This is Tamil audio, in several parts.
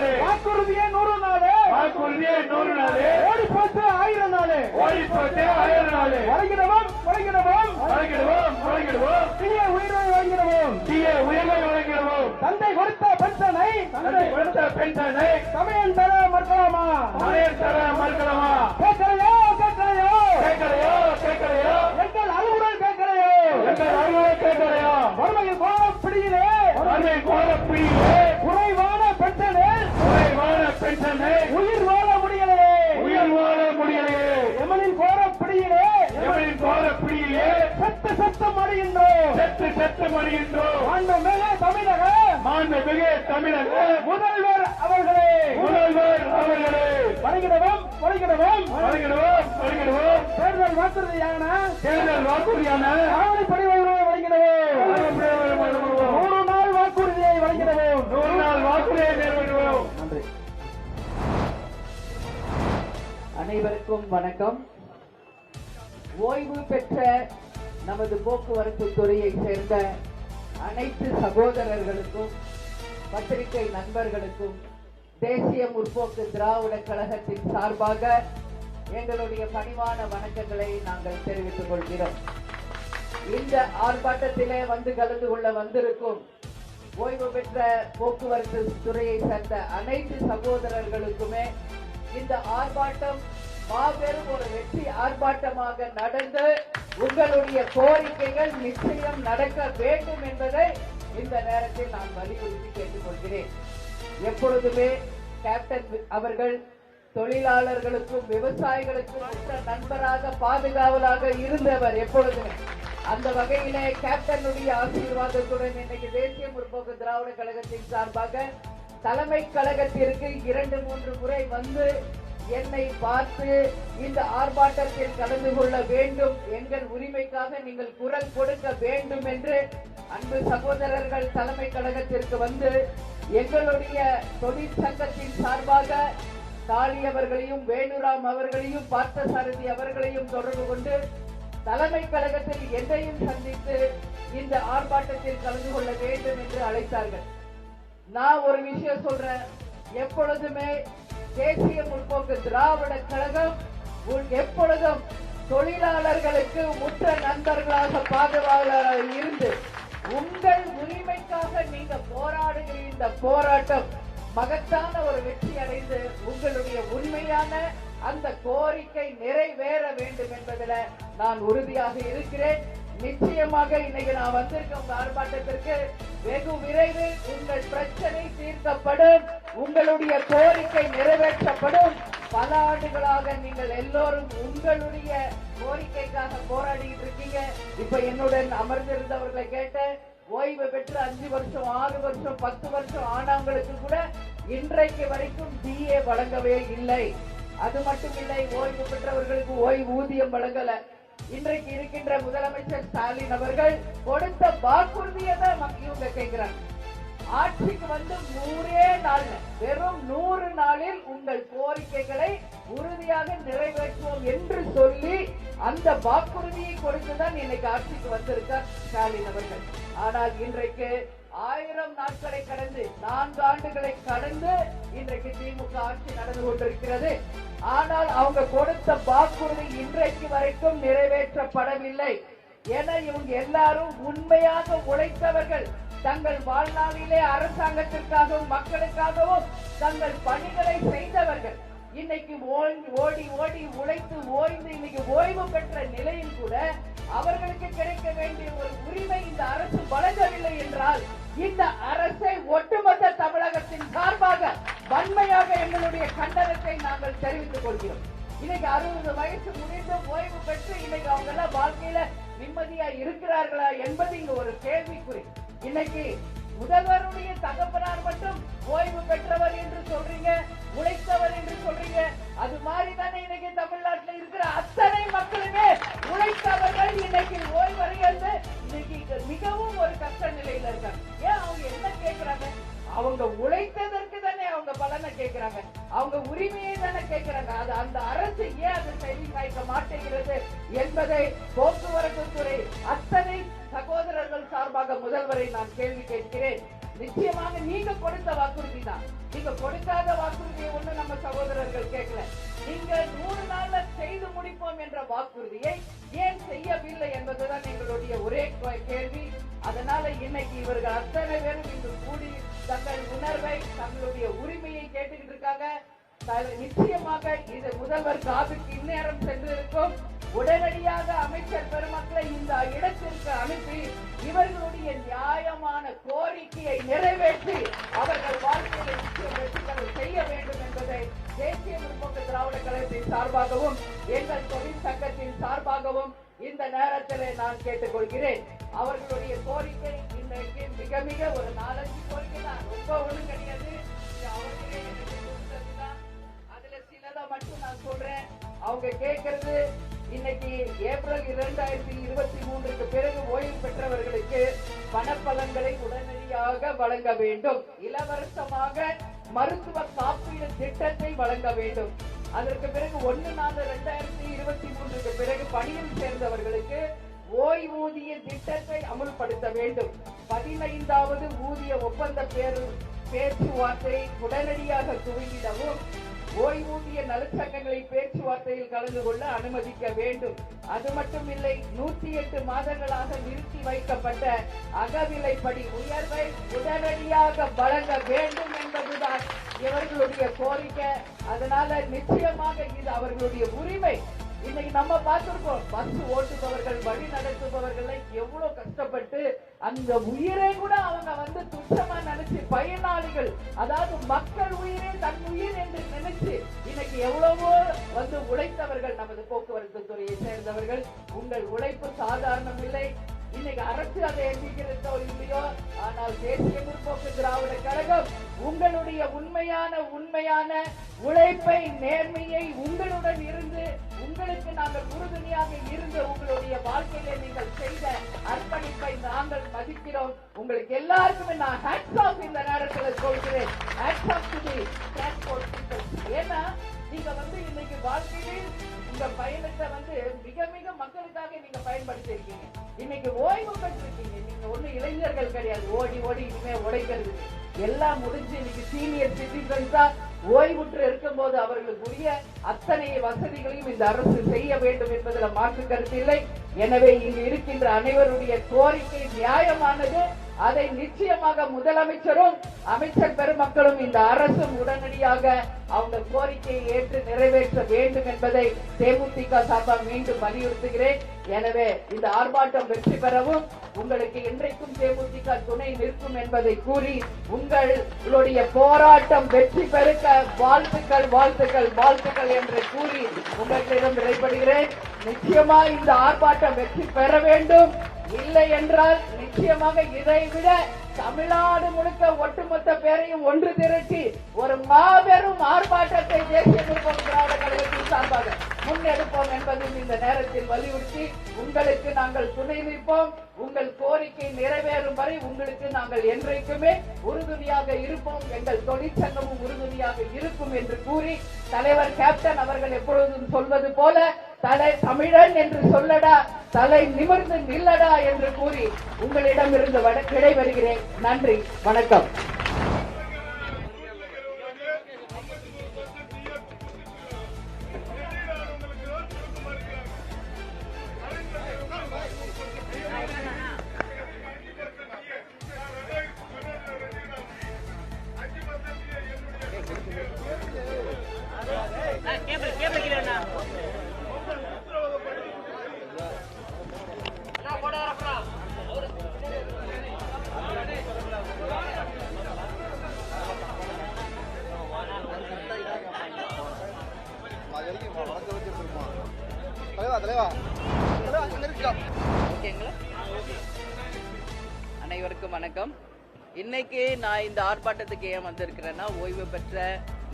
நாள். வாக்குறுதியே நூறு நாள். வாக்குறுதியே நூறு நாள். ஓடி போச்சு ஆயிரம் நாள். ஓடி போச்சு ஆயிரம் நாள். வழங்கிடவும் வழங்கிடவும் வழங்கிடுவோம் வழங்கிடுவோம் தீய உயிரை வழங்கிடவும் தீய உயர்வை வழங்கிடுவோம் தந்தை கொடுத்த பென்ஷனை தந்தை கொடுத்த பென்ஷனை சமயம் தர மறுக்கலாமா? மனையர் தர மறுக்கலாமா? கேட்கலையோ கேட்கலையோ? கேட்கலையோ கேட்கலையோ? எங்கள் அலுவலர் கேட்கலையோ? எங்கள் அலுவலை கேட்கலையோ? வறுமையில் கோலம் பிடியிலே. வறுமை கோலப்பிடியிலே குறைவான பென்ஷனில் குறைவான பென்ஷனை உயிர் வாழ முடியலையே. உயிர் வாழ முடியலையே. எமனின் கோரம் பிடியிலே எவரின் கோலப்பிடியிலே சத்த சத்தம் அடைகின்றோம் செத்து செத்து மடிகின்றோம். மாண்புமிகு தமிழக மாண்புமிகு தமிழக முதல்வர் அவர்களே. முதல்வர் அவர்களே. வருகிறவும் வருகிறவும் வருகிறோம் வருகிறோம். தேர்தல் வாக்குறுதியான தேர்தல் வாக்குறுதியான ஆவணி அனைவருக்கும் வணக்கம். ஓய்வு பெற்ற நமது போக்குவரத்து துறையை சேர்ந்த அனைத்து சகோதரர்களுக்கும் பத்திரிகை நண்பர்களுக்கும் தேசிய முற்போக்கு திராவிட கழகத்தின் சார்பாக எங்களுடைய பணிவான வணக்கங்களை நாங்கள் தெரிவித்துக் கொள்கிறோம். இந்த ஆர்ப்பாட்டத்திலே வந்து கலந்து கொள்ள வந்திருக்கும் ஓய்வு பெற்ற போக்குவரத்து துறையை சேர்ந்த அனைத்து சகோதரர்களுக்குமே இந்த ஆர்ப்பாட்டம் மாபெரும் ஒரு வெற்றி ஆர்ப்பாட்டமாக நடந்து உங்களுடைய கோரிக்கைகள் நிச்சயம் நடக்க வேண்டும் என்பதை இந்த நேரத்தில் நான் வலியுறுத்தி கேட்டுக்கொள்கிறேன். எப்பொழுதுமே கேப்டன் அவர்கள் தொழிலாளர்களுக்கும் விவசாயிகளுக்கும் நண்பராக பாதுகாவலாக இருந்தவர் எப்பொழுதுமே. அந்த வகையிலே கேப்டனுடைய ஆசீர்வாதத்துடன் இன்னைக்கு தேசிய முற்போக்கு திராவிட கழகத்தின் சார்பாக தலைமை கழகத்திற்கு இரண்டு மூன்று முறை வந்து என்னை பார்த்து இந்த ஆர்ப்பாட்டத்தில் கலந்து கொள்ள வேண்டும் எங்கள் உரிமைக்காக நீங்கள் குரல் கொடுக்க வேண்டும் என்று அன்பு சகோதரர்கள் தலைமை கழகத்திற்கு வந்து எங்களுடைய தொழிற்சங்கத்தின் சார்பாக காளி அவர்களையும் வேணுராம் அவர்களையும் பார்த்தசாரதி அவர்களையும் தொடர்பு கொண்டு தலைமை கழகத்தில் எதையும் சந்தித்து இந்த ஆர்ப்பாட்டத்தில் கலந்து கொள்ள வேண்டும் என்று அழைத்தார்கள். நான் ஒரு விஷயம் சொல்றேன். எப்பொழுதுமே தேசிய முற்போக்கு திராவிட கழகம் எப்பொழுதும் தொழிலாளர்களுக்கு உற்ற நண்பர்களாக பாதுகாவலராக இருந்து உங்கள் உரிமைக்காக நீங்க போராடுகிற இந்த போராட்டம் மகத்தான ஒரு வெற்றி அடைந்து உங்களுடைய உண்மையான அந்த கோரிக்கை நிறைவேற வேண்டும் என்பதில் நான் உறுதியாக இருக்கிறேன். நிச்சயமாக இன்னைக்கு நான் வந்திருக்க உங்க ஆர்ப்பாட்டத்திற்கு வெகு விரைவில் உங்கள் பிரச்சனை தீர்க்கப்படும் உங்களுடைய கோரிக்கை நிறைவேற்றப்படும். பல ஆண்டுகளாக நீங்கள் எல்லோரும் உங்களுடைய கோரிக்கைக்காக போராடிட்டு இருக்கீங்க. இப்ப என்னுடன் அமர்ந்திருந்தவர்களை கேட்டேன். ஓய்வு பெற்று அஞ்சு வருஷம் ஆறு வருஷம் பத்து வருஷம் ஆனவங்களுக்கு கூட இன்றைக்கு வரைக்கும் டிஏ வழங்கவே இல்லை. அது மட்டும் இல்லை ஓய்வு பெற்றவர்களுக்கு ஓய்வு ஊதியம் வழங்கல. இன்றைக்கு இருக்கின்ற முதலமைச்சர் ஸ்டாலின் அவர்கள் கொடுத்த வாக்குறுதியை தான் மக்க- இவங்க கேட்கிறாங்க? ஆட்சிக்கு வந்து நூறே நாள் வெறும் நூறு நாளில் உங்கள் கோரிக்கைகளை உறுதியாக நிறைவேற்றுவோம் என்று சொல்லி அந்த வாக்குறுதியை கொடுத்துதான் இன்னைக்கு ஆட்சிக்கு வந்திருக்கார் ஸ்டாலின் அவர்கள். ஆனால் இன்றைக்கு ஆயிரம் நாட்களை கடந்து நான்கு ஆண்டுகளை கடந்து இன்றைக்கு திமுக ஆட்சி நடந்து கொண்டிருக்கிறது. ஆனால் அவங்க கொடுத்த வாக்குறுதி இன்றைக்கு வரைக்கும் நிறைவேற்றப்படவில்லை. என இவங்க எல்லாரும் உண்மையாக உழைத்தவர்கள். தங்கள் வாழ்நாளிலே அரசாங்கத்திற்காகவும் மக்களுக்காகவும் தங்கள் பணிகளை செய்தவர்கள். இன்னைக்கு ஓடி ஓடி உழைத்து ஓய்ந்து இன்னைக்கு ஓய்வு பெற்ற நிலையில் கூட அவர்களுக்கு கிடைக்க வேண்டிய ஒரு உரிமை இந்த அரசு வழங்கவில்லை என்றால் இந்த அரசை ஒட்டுமொத்த தமிழகத்தின் சார்பாக வன்மையாக எங்களுடைய கண்டனத்தை நாங்கள் தெரிவித்துக் கொள்கிறோம். இன்னைக்கு அறுபது வயசு முடிந்து ஓய்வு பெற்று இன்னைக்கு அவங்க எல்லாம் வாழ்க்கையில நிம்மதியா இருக்கிறார்களா என்பது இங்க ஒரு கேள்விக்குறி. இன்னைக்கு முதல்வருடைய தகப்பனார் மட்டும் ஓய்வு பெற்றவர் என்று சொல்றீங்க. கேட்கிறாங்க அவங்க உரிமையை தானே கேட்கிறாங்க அது அந்த அரசு ஏன் அது செவி காய்க்க மாட்டேங்கிறது என்பதை போக்குவரத்து துறை ஒருவரை நான் கேள்வி கேட்கிறேன். நிச்சயமாக நீங்க கொடுத்த வாக்குறுதி தான். நீங்க கொடுக்காத வாக்குறுதியை ஒண்ணு நம்ம சகோதரர்கள் கேட்கல. நீங்க நூறு நாள்ல செய்து முடிப்போம் என்ற வாக்குறுதியை ஏன் செய்யவில்லை என்பதுதான் எங்களுடைய ஒரே கேள்வி. அதனால இன்னைக்கு இவர்கள் அத்தனை பேரும் இங்கு கூடி தங்கள் உணர்வை தங்களுடைய உரிமை கேட்டுக்கிட்டு நிச்சயமாக இது முதல்வர் காபிக்கு இந்நேரம் சென்றிருக்கும். உடனடியாக அமைச்சர் பெருமக்களை இந்த இடத்திற்கு அனுப்பி இவர்களுடைய நியாயமான கோரிக்கையை நிறைவேற்றி அவர்கள் வாழ்க்கையில் செய்ய வேண்டும் என்பதை தேசிய முற்போக்கு திராவிட கழகத்தின் சார்பாகவும் எங்கள் தொழில் சங்கத்தின் சார்பாகவும் இந்த நேரத்தில் நான் கேட்டுக்கொள்கிறேன். அவர்களுடைய கோரிக்கை இன்றைக்கு மிக மிக ஒரு நாலஞ்சு கோரிக்கை தான். ரொம்ப ஒன்றும் கிடையாது அவர்களே மட்டும் நான் சொல்றேன். அவங்க கேட்கறது இன்னைக்கு ஏப்ரல் இரண்டாயிரத்தி இருபத்தி மூன்றுக்கு பிறகு ஓய்வு பெற்றவர்களுக்கு பணப்பலன்களை உடனடியாக வழங்க வேண்டும். இலவசமாக மருத்துவ காப்பீடு திட்டத்தை வழங்க வேண்டும். அதற்கு பிறகு ஒன்னு நாலு ரெண்டாயிரத்தி இருபத்தி மூன்றுக்கு பிறகு பணியில் சேர்ந்தவர்களுக்கு ஓய்வூதிய திட்டத்தை அமுல்படுத்த வேண்டும். பதினைந்தாவது ஊதிய ஒப்பந்த பேரு பேச்சுவார்த்தை உடனடியாக துவங்கிடவும் ஓய்வூதிய நலச்சங்கங்களை பேச்சுவார்த்தையில் கலந்து கொள்ள அனுமதிக்க வேண்டும். அது மட்டுமில்லை நூத்தி எட்டு மாதங்களாக நிறுத்தி வைக்கப்பட்ட அகவிலைப்படி உயர்வை உடனடியாக வழங்க வேண்டும் என்பதுதான் இவர்களுடைய கோரிக்கை. அதனால நிச்சயமாக இது அவர்களுடைய உரிமை. இன்னைக்கு நம்ம பார்த்திருக்கோம். பஸ் ஓட்டுபவர்கள் வழி நடத்துபவர்கள் எவ்வளவு கஷ்டப்பட்டு அந்த உயிரை கூட அவங்க வந்து துச்சமா நினைச்சு பயனாளிகள் அதாவது மக்கள் உயிரே தன் உயிர் என்று நினைச்சு இன்னைக்கு எவ்வளவோ வந்து உழைத்தவர்கள் நமது போக்குவரத்து துறையை சேர்ந்தவர்கள். உங்கள் உழைப்பு சாதாரணம் இல்லை இன்னைக்கு அரசு அதை எண்ணிக்கிறதோ இல்லையோ? ஆனால் தேசிய முற்போக்கு திராவிட கழகம் உங்களுடைய உண்மையான உண்மையான உழைப்பை நேர்மையை உங்களுடன் இருந்து உங்களுக்கு நாங்கள் உறுதுணையாக இருந்து உங்களுடைய வாழ்க்கையில நீங்கள் செய்த அர்ப்பணிப்பை நாங்கள் மதிக்கிறோம். உங்களுக்கு எல்லாருக்குமே நான் ஹேட்ஸ் ஆஃப் இந்த நேரத்தில் சொல்கிறேன். Hats off to the transport people ஏன்னா நீங்க வந்து இன்னைக்கு வாழ்க்கையில் உங்க பயணத்தை வந்து மிக மிக மக்களுக்காக நீங்க பயன்படுத்தி இன்னைக்கு ஓய்வு பெற்றிருக்கீங்க. நீங்க ஒண்ணு இளைஞர்கள் கிடையாது. ஓடி ஓடி இனிமே உழைக்கிறது எல்லாம் முடிஞ்சு இன்னைக்கு சீனியர் சிட்டிசன்ஸா ஓய்வுற்று இருக்கும்போது அவர்களுக்குரிய அத்தனை வசதிகளையும் இந்த அரசு செய்ய வேண்டும் என்பதில் மாற்று கருத்து இல்லை. எனவே இங்கு இருக்கின்ற அனைவருடைய கோரிக்கை நியாயமானது. அதை நிச்சயமாக முதலமைச்சரும் அமைச்சர் பெருமக்களும் இந்த அரசும் உடனடியாக அவங்க கோரிக்கையை ஏற்று நிறைவேற்ற வேண்டும் என்பதை தேமுதிக சார்பாக மீண்டும் வலியுறுத்துகிறேன். எனவே இந்த ஆர்ப்பாட்டம் வெற்றி பெறவும் உங்களுக்கு இன்றைக்கும் தேமுதிக துணை நிற்கும் என்பதை கூறி உங்களுடைய போராட்டம் வெற்றி பெருக்க வாழ்த்துக்கள் வாழ்த்துக்கள் வாழ்த்துக்கள் என்று கூறி உங்களிடம் விடைபடுகிறேன் நிச்சயமா இந்த ஆர்ப்பாட்டம் வெற்றி பெற வேண்டும். இல்லை என்றால் நிச்சயமாக இதை விட தமிழ்நாடு முழுக்க ஒட்டுமொத்த பேரையும் ஒன்று திரட்டி ஒரு மாபெரும் ஆர்ப்பாட்டத்தை தேசிய முற்போக்கு திராவிட கழகத்தின் சார்பாக முன்னெடுப்போம் என்பதையும் இந்த நேரத்தில் வலியுறுத்தி உங்களுக்கு நாங்கள் துணை நிற்போம். உங்கள் கோரிக்கை நிறைவேறும் வரை உங்களுக்கு நாங்கள் என்றைக்குமே உறுதுணையாக இருப்போம். எங்கள் தொழிற்சங்கமும் உறுதுணையாக இருக்கும் என்று கூறி தலைவர் கேப்டன் அவர்கள் எப்பொழுதும் சொல்வது போல தலை தமிழன் என்று சொல்லடா தலை நிமிர்ந்து நில்லடா என்று கூறி உங்களிடமிருந்து வட- விடைபெறுகிறேன். நன்றி வணக்கம். தலைவா. ஓகேங்களா? அனைவருக்கும் வணக்கம். இன்னைக்கு நான் இந்த ஆர்ப்பாட்டத்துக்கு ஏன் வந்திருக்கிறேன்னா ஓய்வு பெற்ற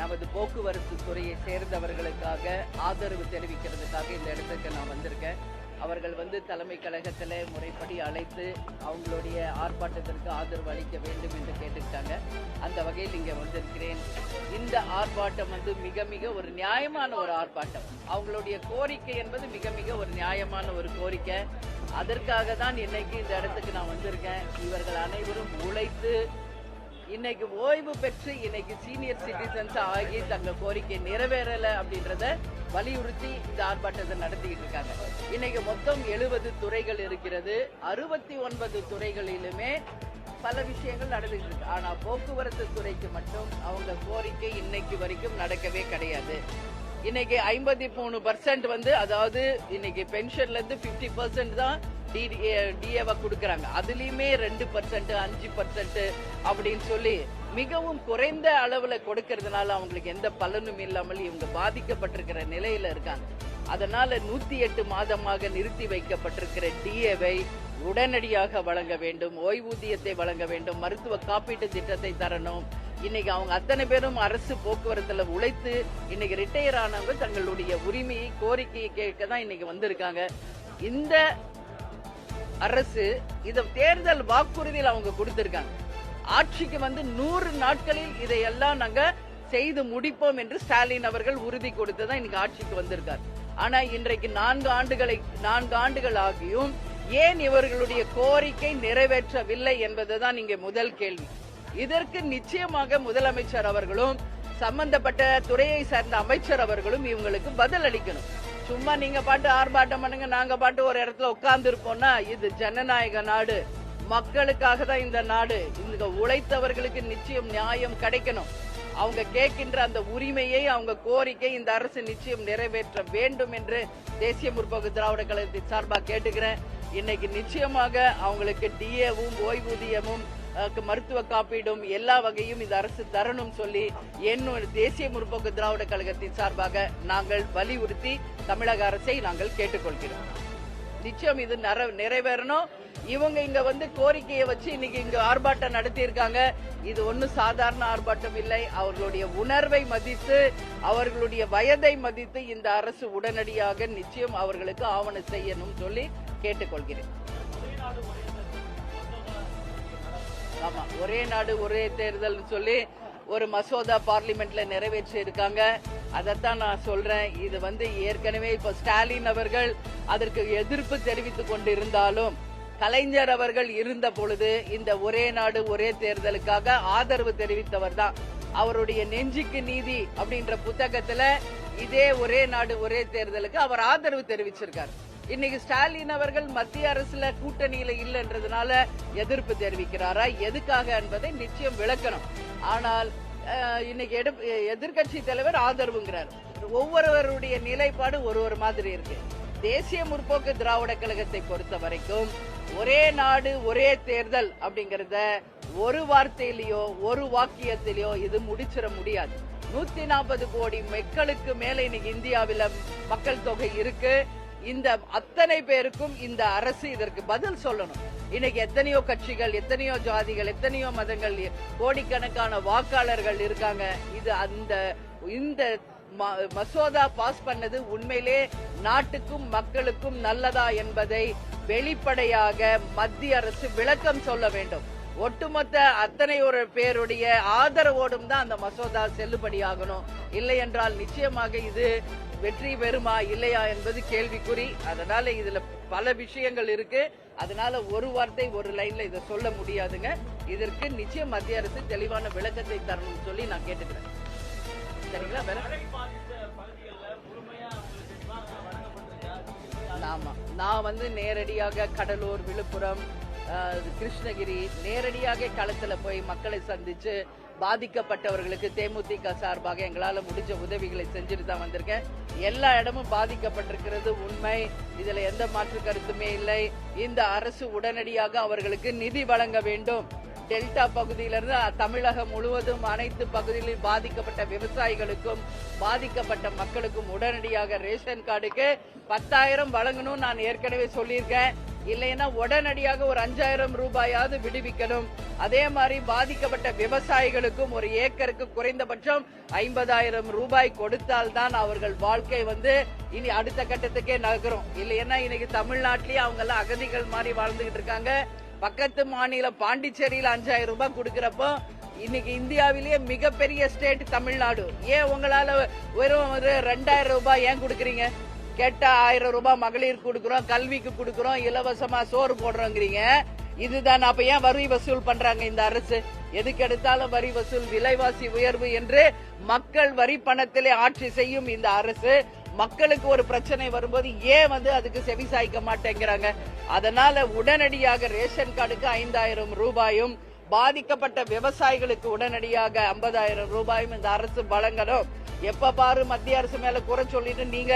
நமது போக்குவரத்து துறையை சேர்ந்தவர்களுக்காக ஆதரவு தெரிவிக்கிறதுக்காக இந்த இடத்துக்கு நான் வந்திருக்கேன். அவர்கள் வந்து தலைமை கழகத்தில் முறைப்படி அழைத்து அவங்களுடைய ஆர்ப்பாட்டத்திற்கு ஆதரவு அளிக்க வேண்டும் என்று கேட்டுக்கிட்டாங்க. அந்த வகையில் இங்கே வந்திருக்கிறேன். இந்த ஆர்ப்பாட்டம் வந்து மிக மிக ஒரு நியாயமான ஒரு ஆர்ப்பாட்டம். அவங்களுடைய கோரிக்கை என்பது மிக மிக ஒரு நியாயமான ஒரு கோரிக்கை. அதற்காக தான் இன்னைக்கு இந்த இடத்துக்கு நான் வந்திருக்கேன். இவர்கள் அனைவரும் உழைத்து இன்னைக்கு ஓய்வு பெற்று இன்னைக்கு சீனியர் சிட்டிசன்ஸ் ஆகி தங்கள் கோரிக்கை நிறைவேறல அப்படின்றத வலியுறுத்தி இந்த ஆர்ப்பாட்டத்தை நடத்திக்கிட்டு இருக்காங்க. இன்னைக்கு மொத்தம் எழுபது துறைகள் இருக்கிறது. அறுபத்தி ஒன்பது துறைகளிலுமே பல விஷயங்கள் நடந்துட்டு இருக்கு. ஆனா போக்குவரத்து துறைக்கு மட்டும் அவங்க கோரிக்கை இன்னைக்கு வரைக்கும் நடக்கவே கிடையாது. இன்னைக்கு ஐம்பத்தி மூணு பர்சன்ட் வந்து அதாவது இன்னைக்கு பென்ஷன்ல இருந்து பிப்டி பர்சன்ட் தான் டிஏவை கொடுக்கறாங்க. அதுலயுமே ரெண்டு பர்சன்ட் அஞ்சு பர்சன்ட் அப்படின்னு சொல்லி மிகவும் குறைந்த அளவுல கொடுக்கறதுனால அவங்களுக்கு எந்த பலனும் இல்லாமல் இவங்க பாதிக்கப்பட்டிருக்கிற நிலையில இருக்காங்க. அதனால நூத்தி எட்டு மாதமாக நிறுத்தி வைக்கப்பட்டிருக்கிற டிஏவை உடனடியாக வழங்க வேண்டும் ஓய்வூதியத்தை வழங்க வேண்டும் மருத்துவ காப்பீட்டு திட்டத்தை தரணும் இன்னைக்கு அவங்க அத்தனை பேரும் அரசு போக்குவரத்துல உழைத்து இன்னைக்கு ரிட்டையர் ஆனவங்க தங்களுடைய உரிமையை கோரிக்கையை கேட்க தான் இன்னைக்கு வந்திருக்காங்க. இந்த அரசு இத தேர்தல் வாக்குறுதியில் அவங்க கொடுத்திருக்காங்க. ஆட்சிக்கு வந்து நூறு நாட்களில் இதையெல்லாம் நாங்க செய்து முடிப்போம் என்று ஸ்டாலின் அவர்கள் உறுதி கொடுத்துதான் இன்னைக்கு ஆட்சிக்கு வந்திருக்கார். ஆனா இன்றைக்கு நான்கு ஆண்டுகளை நான்கு ஆண்டுகள் ஆகியும் ஏன் இவர்களுடைய கோரிக்கை நிறைவேற்றவில்லை என்பதுதான் இங்கே முதல் கேள்வி. இதற்கு நிச்சயமாக முதலமைச்சர் அவர்களும் சம்பந்தப்பட்ட துறையை சார்ந்த அமைச்சர் அவர்களும் இவங்களுக்கு பதில் அளிக்கணும். சும்மா நீங்க பாட்டு ஆர்ப்பாட்டம் பண்ணுங்க நாங்க பாட்டு ஒரு இடத்துல உட்கார்ந்து இருப்போம்னா இது ஜனநாயக நாடு. மக்களுக்காக தான் இந்த நாடு. இந்த உழைத்தவர்களுக்கு நிச்சயம் நியாயம் கிடைக்கணும். அவங்க கேட்கின்ற அந்த உரிமையை அவங்க கோரிக்கை இந்த அரசு நிச்சயம் நிறைவேற்ற வேண்டும் என்று தேசிய முற்போக்கு திராவிட கழகத்தின் சார்பாக கேட்டுக்கிறேன். இன்னைக்கு நிச்சயமாக அவங்களுக்கு டிஏவும் ஓய்வூதியமும் மருத்துவ காப்பீடும் எல்லா வகையும் இந்த அரசு தரணும் சொல்லி என்னும் தேசிய முற்போக்கு திராவிட கழகத்தின் சார்பாக நாங்கள் வலியுறுத்தி தமிழக அரசை நாங்கள் கேட்டுக்கொள்கிறோம். நிச்சயம் இது நர- நிறைவேறணும். இவங்க இங்க வந்து கோரிக்கையை வச்சு இன்னைக்கு இங்க ஆர்ப்பாட்டம் நடத்தி இருக்காங்க இது ஒன்றும் சாதாரண ஆர்ப்பாட்டம் இல்லை. அவர்களுடைய உணர்வை மதித்து அவர்களுடைய வயதை மதித்து இந்த அரசு உடனடியாக நிச்சயம் அவர்களுக்கு ஆவணம் செய்யணும் சொல்லி கேட்டுக்கொள்கிறேன். ஆமா ஒரே நாடு ஒரே தேர்தல் சொல்லி ஒரு மசோதா பார்லிமெண்ட்ல நிறைவேற்றி இருக்காங்க அதைத்தான் நான் சொல்றேன். இது வந்து ஏற்கனவே இப்ப ஸ்டாலின் அவர்கள் அதற்கு எதிர்ப்பு தெரிவித்துக் கொண்டிருந்தாலும் கலைஞர் அவர்கள் இருந்த பொழுது இந்த ஒரே நாடு ஒரே தேர்தலுக்காக ஆதரவு தெரிவித்தவர் தான். அவருடைய நெஞ்சுக்கு நீதி அப்படின்ற புத்தகத்துல இதே ஒரே நாடு ஒரே தேர்தலுக்கு அவர் ஆதரவு தெரிவிச்சிருக்காரு. இன்னைக்கு ஸ்டாலின் அவர்கள் மத்திய அரசுல கூட்டணியில இல்லைன்றதுனால எதிர்ப்பு தெரிவிக்கிறாரா? எதுக்காக என்பதை நிச்சயம் விளக்கணும். ஆனால் இன்னைக்கு எதிர்கட்சி தலைவர் ஆதரவுங்கிறார். ஒவ்வொருவருடைய நிலைப்பாடு ஒரு ஒரு மாதிரி இருக்கு. தேசிய முற்போக்கு திராவிட கழகத்தை பொறுத்த வரைக்கும் ஒரே நாடு ஒரே தேர்தல் அப்படிங்கறத ஒரு வார்த்தையிலயோ ஒரு வாக்கியத்திலயோ இது முடிச்சிட முடியாது. நூத்தி நாற்பது கோடி மக்களுக்கு மேல இன்னைக்கு இந்தியாவில மக்கள் தொகை இருக்கு. இந்த அத்தனை பேருக்கும் இந்த அரசு இதற்கு பதில் சொல்லணும். இன்னைக்கு எத்தனையோ கட்சிகள் எத்தனையோ ஜாதிகள் எத்தனையோ மதங்கள் கோடிக்கணக்கான வாக்காளர்கள் இருக்காங்க. இது அந்த இந்த ம- மசோதா பாஸ் பண்ணது உண்மையிலே நாட்டுக்கும் மக்களுக்கும் நல்லதா என்பதை வெளிப்படையாக மத்திய அரசு விளக்கம் சொல்ல வேண்டும். ஒட்டுமொத்த அத்தனை ஒரு பேருடைய ஆதரவோடும் தான் அந்த மசோதா செல்லுபடியாகணும். இல்லை என்றால் நிச்சயமாக இது வெற்றி பெறுமா இல்லையா என்பது கேள்விக்குறி. அதனால இதுல பல விஷயங்கள் இருக்கு. அதனால ஒரு வார்த்தை ஒரு லைன்ல இதை சொல்ல முடியாதுங்க. இதற்கு நிச்சயம் மத்திய அரசு தெளிவான விளக்கத்தை தரணும்னு சொல்லி நான் கேட்டுக்கிறேன். சரிங்களா ஆமா. நான் வந்து நேரடியாக கடலூர் விழுப்புரம் கிருஷ்ணகிரி நேரடியாக களத்துல போய் மக்களை சந்திச்சு பாதிக்கப்பட்டவர்களுக்கு தேமுதிக சார்பாக எங்களால முடிஞ்ச உதவிகளை செஞ்சுட்டு தான் வந்திருக்கேன். எல்லா இடமும் பாதிக்கப்பட்டிருக்கிறது உண்மை. இதுல எந்த மாற்று கருத்துமே இல்லை. இந்த அரசு உடனடியாக அவர்களுக்கு நிதி வழங்க வேண்டும். டெல்டா பகுதியிலிருந்து தமிழகம் முழுவதும் அனைத்து பகுதிகளில் பாதிக்கப்பட்ட விவசாயிகளுக்கும் பாதிக்கப்பட்ட மக்களுக்கும் உடனடியாக ரேஷன் கார்டுக்கு பத்தாயிரம் வழங்கணும் நான் ஏற்கனவே சொல்லியிருக்கேன். இல்லைன்னா உடனடியாக ஒரு அஞ்சாயிரம் ரூபாயாவது விடுவிக்கணும். அதே மாதிரி பாதிக்கப்பட்ட விவசாயிகளுக்கும் ஒரு ஏக்கருக்கு குறைந்தபட்சம் ஐம்பதாயிரம் ரூபாய் கொடுத்தால்தான் அவர்கள் வாழ்க்கை வந்து இனி அடுத்த கட்டத்துக்கே நகரும். இல்லைன்னா இன்னைக்கு தமிழ்நாட்டிலேயே அவங்க எல்லாம் அகதிகள் மாதிரி வாழ்ந்துகிட்டு இருக்காங்க. பக்கத்து மாநிலம் பாண்டிச்சேரியில அஞ்சாயிரம் ரூபாய் கொடுக்கறப்போ இன்னைக்கு இந்தியாவிலேயே மிகப்பெரிய ஸ்டேட் தமிழ்நாடு. ஏன் உங்களால வெறும் ஒரு ரெண்டாயிரம் ரூபாய் ஏன் கொடுக்குறீங்க? கேட்டா ஆயிரம் ரூபாய் மகளிர் கொடுக்கறோம் கல்விக்கு கொடுக்கறோம் இலவசமா சோறு போடுறோங்கிறீங்க. இதுதான் அப்ப ஏன் வரி வசூல் பண்றாங்க இந்த அரசு? எதுக்கு எடுத்தாலும் வரி வசூல் விலைவாசி உயர்வு என்று மக்கள் வரி பணத்திலே ஆட்சி செய்யும் இந்த அரசு. மக்களுக்கு ஒரு பிரச்சனை வரும்போது ஏன் வந்து அதுக்கு செவி சாய்க்க மாட்டேங்கிறாங்க? அதனால உடனடியாக ரேஷன் கார்டுக்கு ஐந்தாயிரம் ரூபாயும் பாதிக்கப்பட்ட விவசாயிகளுக்கு உடனடியாக ஐம்பதாயிரம் ரூபாயும் இந்த அரசு வழங்கணும். எப்ப பாரு மத்திய அரசு மேல குறை சொல்லிட்டு நீங்க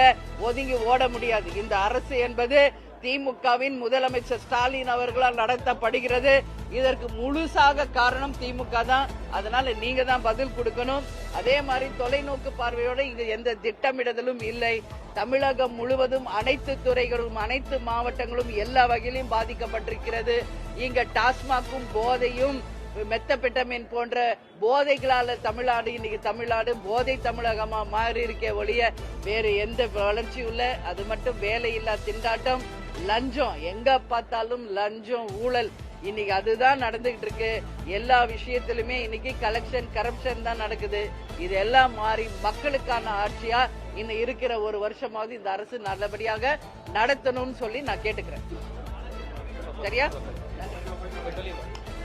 ஒதுங்கி ஓட முடியாது. இந்த அரசு என்பது திமுகவின் முதலமைச்சர் ஸ்டாலின் அவர்களால் நடத்தப்படுகிறது. இதற்கு முழுசாக காரணம் திமுக தான். அதனால நீங்க தான் பதில் கொடுக்கணும். அதே மாதிரி தொலைநோக்கு பார்வையோட இங்க எந்த திட்டமிடுதலும் இல்லை. தமிழகம் முழுவதும் அனைத்து துறைகளும் அனைத்து மாவட்டங்களும் எல்லா வகையிலும் பாதிக்கப்பட்டிருக்கிறது. இங்க டாஸ்மாக்கும் போதையும் மெத்தபெட்டமின் போன்ற போதைகளால தமிழ்நாடு இன்னைக்கு தமிழ்நாடு போதை தமிழகமா மாறி இருக்கே ஒழிய வேறு எந்த வளர்ச்சியும் இல்லை. அது மட்டும் வேலையில்லா திண்டாட்டம் லஞ்சம். எங்க பார்த்தாலும் லஞ்சம் ஊழல். இன்னைக்கு அதுதான் நடந்துகிட்டு இருக்கு. எல்லா விஷயத்திலுமே இன்னைக்கு கலெக்ஷன் கரப்ஷன் தான் நடக்குது. இது எல்லாம் மாறி மக்களுக்கான ஆட்சியா இன்னும் இருக்கிற ஒரு வருஷமாவது இந்த அரசு நல்லபடியாக நடத்தணும்னு சொல்லி நான் கேட்டுக்கிறேன். சரியா?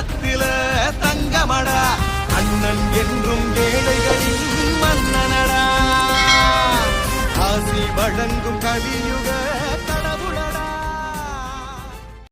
மனத்தில தங்கமடா. அண்ணன் என்றும் ஏழைகளின் மன்னனடா. ஆசி வழங்கும் கலியு